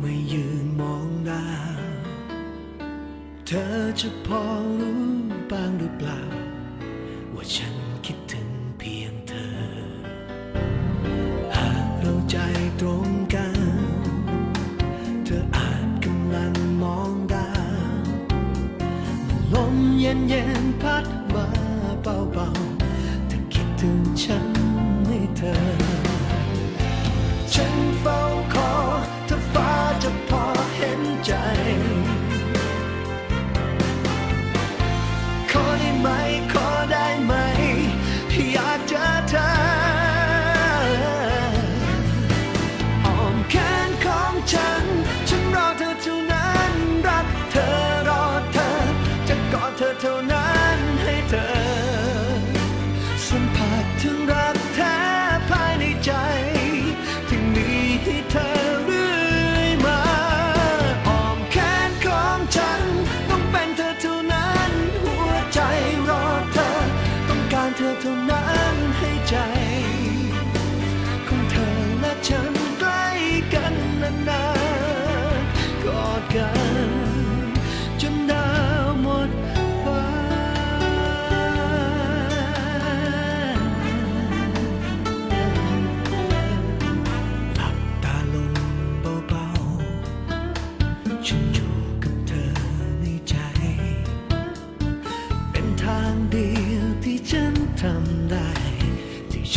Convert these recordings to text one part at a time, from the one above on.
ไม่ยืนมองดา เธอจะพอรู้บ้างหรือเปล่า ว่าฉันคิดถึงเพียงเธอ หากเราใจตรงกัน เธออาจกำลังมองดา ลมเย็นเย็นพัดมาเบาๆเธอคิดถึงฉันให้เธอ ฉัน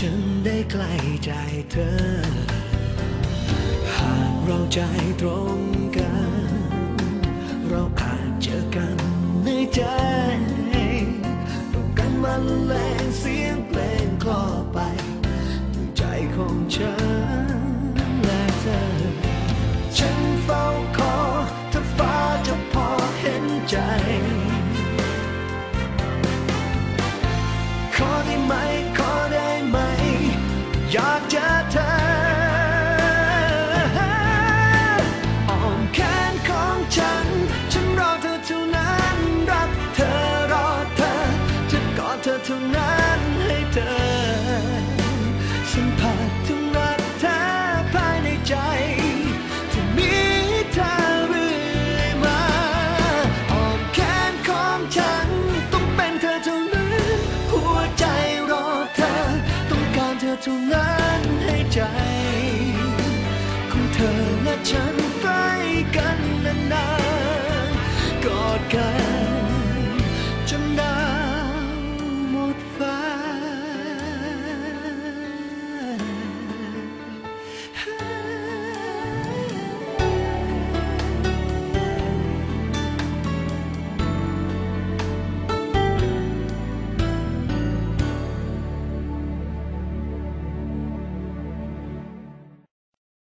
ฉันได้ใกล้ใจเธอ หากเราใจตรงกัน เราอาจเจอกันในใจต้องกันมันแรงเสียงเพลงคลอไปใจของฉันและเธอ ฉันเฝ้าคอถ้าฟ้าจะพอเห็นใจ ขอได้ไหม ธอสัมผัสถึงรักแท้ภายในใจที่มีเธอเรื่อยมาอ้อมแขนของฉัน ต้องเป็นเธอเท่านั้นหัวใจรอเธอ ต้องการเธอเท่านั้นให้ใจ ของเธอและฉันใกล้กัน